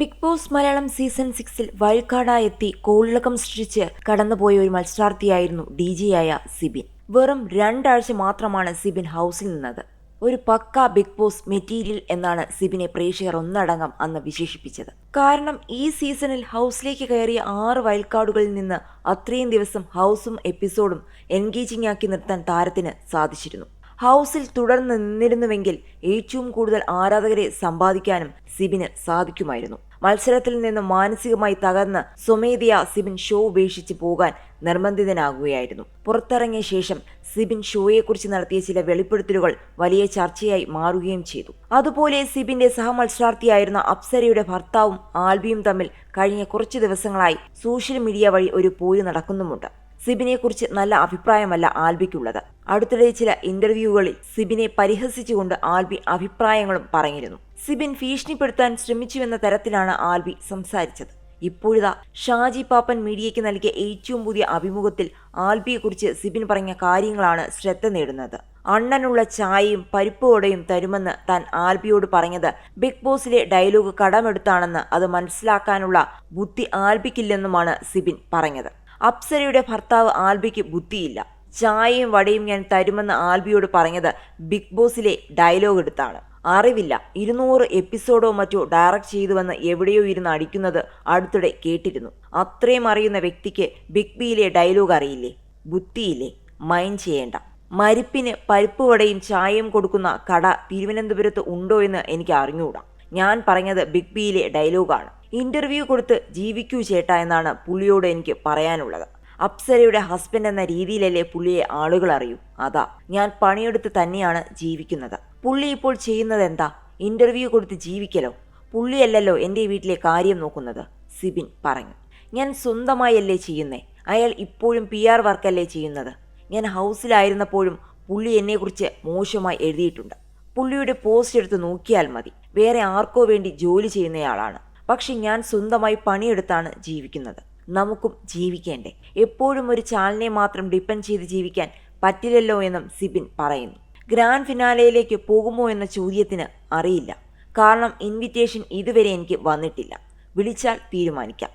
Big boss Malayalam season സിക്സിൽ വഴിക്കാടായി എത്തി കോളിളക്കം സൃഷ്ടിച്ച് കടന്നുപോയ ഒരു മത്സരാർത്ഥിയായിരുന്നു ഡി ആയ സിബിൻ. വെറും രണ്ടാഴ്ച മാത്രമാണ് സിബിൻ ഹൗസിൽ നിന്നത്. ഒരു പക്ക ബിഗ് ബോസ് മെറ്റീരിയൽ എന്നാണ് സിബിനെ പ്രേക്ഷകർ ഒന്നടങ്കം അന്ന് വിശേഷിപ്പിച്ചത്. കാരണം ഈ സീസണിൽ ഹൗസിലേക്ക് കയറിയ ആറ് വയൽക്കാടുകളിൽ നിന്ന് അത്രയും ദിവസം ഹൗസും എപ്പിസോഡും എൻഗേജിംഗ് ആക്കി നിർത്താൻ താരത്തിന് സാധിച്ചിരുന്നു. ഹൗസിൽ തുടർന്ന് നിന്നിരുന്നുവെങ്കിൽ ഏറ്റവും കൂടുതൽ ആരാധകരെ സമ്പാദിക്കാനും സിബിന് സാധിക്കുമായിരുന്നു. മത്സരത്തിൽ നിന്ന് മാനസികമായി തകർന്ന് സ്വമേധയാ സിബിൻ ഷോ ഉപേക്ഷിച്ച് പോകാൻ നിർബന്ധിതനാകുകയായിരുന്നു. പുറത്തിറങ്ങിയ ശേഷം സിബിൻ ഷോയെക്കുറിച്ച് നടത്തിയ ചില വെളിപ്പെടുത്തലുകൾ വലിയ ചർച്ചയായി മാറുകയും ചെയ്തു. അതുപോലെ സിബിന്റെ സഹമത്സരാർത്ഥിയായിരുന്ന അപ്സരയുടെ ഭർത്താവും ആൽബിയും തമ്മിൽ കഴിഞ്ഞ കുറച്ച് ദിവസങ്ങളായി സോഷ്യൽ മീഡിയ വഴി ഒരു പോര് നടക്കുന്നുമുണ്ട്. സിബിനെക്കുറിച്ച് നല്ല അഭിപ്രായമല്ല ആൽബിക്കുള്ളത്. അടുത്തിടെ ചില ഇന്റർവ്യൂകളിൽ സിബിനെ പരിഹസിച്ചുകൊണ്ട് ആൽബി അഭിപ്രായങ്ങളും പറഞ്ഞിരുന്നു. സിബിൻ ഭീഷണിപ്പെടുത്താൻ ശ്രമിച്ചുവെന്ന തരത്തിലാണ് ആൽബി സംസാരിച്ചത്. ഇപ്പോഴിതാ ഷാജി പാപ്പൻ മീഡിയയ്ക്ക് നൽകിയ ഏറ്റവും പുതിയ അഭിമുഖത്തിൽ ആൽബിയെക്കുറിച്ച് സിബിൻ പറഞ്ഞ കാര്യങ്ങളാണ് ശ്രദ്ധ നേടുന്നത്. അണ്ണനുള്ള ചായയും പരിപ്പുവടയും തരുമെന്ന് താൻ ആൽബിയോട് പറഞ്ഞത് ബിഗ് ബോസിലെ ഡയലോഗ് കടമെടുത്താണെന്ന് അത് മനസ്സിലാക്കാനുള്ള ബുദ്ധി ആൽബിക്കില്ലെന്നുമാണ് സിബിൻ പറഞ്ഞത്. അപ്സരയുടെ ഭർത്താവ് ആൽബിക്ക് ബുദ്ധിയില്ല. ചായയും വടയും ഞാൻ തരുമെന്ന് ആൽബിയോട് പറഞ്ഞത് ബിഗ് ബോസിലെ ഡയലോഗ് എടുത്താണ്. അറിവില്ല. ഇരുന്നൂറ് എപ്പിസോഡോ മറ്റോ ഡയറക്റ്റ് ചെയ്തുവെന്ന് എവിടെയോ ഇരുന്ന് അടിക്കുന്നത് അടുത്തിടെ കേട്ടിരുന്നു. അത്രയും അറിയുന്ന വ്യക്തിക്ക് ബിഗ് ബിയിലെ ഡയലോഗ് അറിയില്ലേ? ബുദ്ധിയില്ലേ? മൈൻഡ് ചെയ്യേണ്ട. മരിപ്പിന് പരിപ്പ് വടയും ചായയും കൊടുക്കുന്ന കട തിരുവനന്തപുരത്ത് ഉണ്ടോ എന്ന് എനിക്ക് അറിഞ്ഞുകൂടാ ഞാൻ പറഞ്ഞത് ബിഗ് ബിയിലെ ഡയലോഗാണ്. ഇന്റർവ്യൂ കൊടുത്ത് ജീവിക്കൂ ചേട്ട എന്നാണ് പുള്ളിയോട് എനിക്ക് പറയാനുള്ളത്. അപ്സരയുടെ ഹസ്ബൻഡ് എന്ന രീതിയിലല്ലേ പുള്ളിയെ ആളുകൾ അറിയൂ. അതാ ഞാൻ പണിയെടുത്ത് തന്നെയാണ് ജീവിക്കുന്നത്. പുള്ളി ഇപ്പോൾ ചെയ്യുന്നത് എന്താ? ഇന്റർവ്യൂ കൊടുത്ത് ജീവിക്കലോ? പുള്ളിയല്ലല്ലോ എന്റെ വീട്ടിലെ കാര്യം നോക്കുന്നത് സിബിൻ പറഞ്ഞു. ഞാൻ സ്വന്തമായല്ലേ ചെയ്യുന്നേ? അയാൾ ഇപ്പോഴും പി ആർ വർക്കല്ലേ ചെയ്യുന്നത്? ഞാൻ ഹൗസിലായിരുന്നപ്പോഴും പുള്ളി എന്നെക്കുറിച്ച് മോശമായി എഴുതിയിട്ടുണ്ട്. പുള്ളിയുടെ പോസ്റ്റ് എടുത്ത് നോക്കിയാൽ മതി. വേറെ ആർക്കോ വേണ്ടി ജോലി ചെയ്യുന്നയാളാണ്. പക്ഷെ ഞാൻ സ്വന്തമായി പണിയെടുത്താണ് ജീവിക്കുന്നത്. നമുക്കും ജീവിക്കേണ്ടേ. എപ്പോഴും ഒരു ചാലിനെ മാത്രം ഡിപ്പെൻഡ് ചെയ്ത് ജീവിക്കാൻ പറ്റില്ലല്ലോ എന്നും സിബിൻ പറയുന്നു. ഗ്രാൻഡ് ഫിനാലയിലേക്ക് പോകുമോ എന്ന ചോദ്യത്തിന് അറിയില്ല. കാരണം ഇൻവിറ്റേഷൻ ഇതുവരെ എനിക്ക് വന്നിട്ടില്ല. വിളിച്ചാൽ തീരുമാനിക്കാം.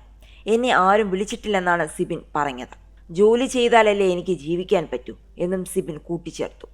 എന്നെ ആരും വിളിച്ചിട്ടില്ലെന്നാണ് സിബിൻ പറഞ്ഞത്. ജോലി ചെയ്താലല്ലേ എനിക്ക് ജീവിക്കാൻ പറ്റൂ എന്നും സിബിൻ കൂട്ടിച്ചേർത്തു.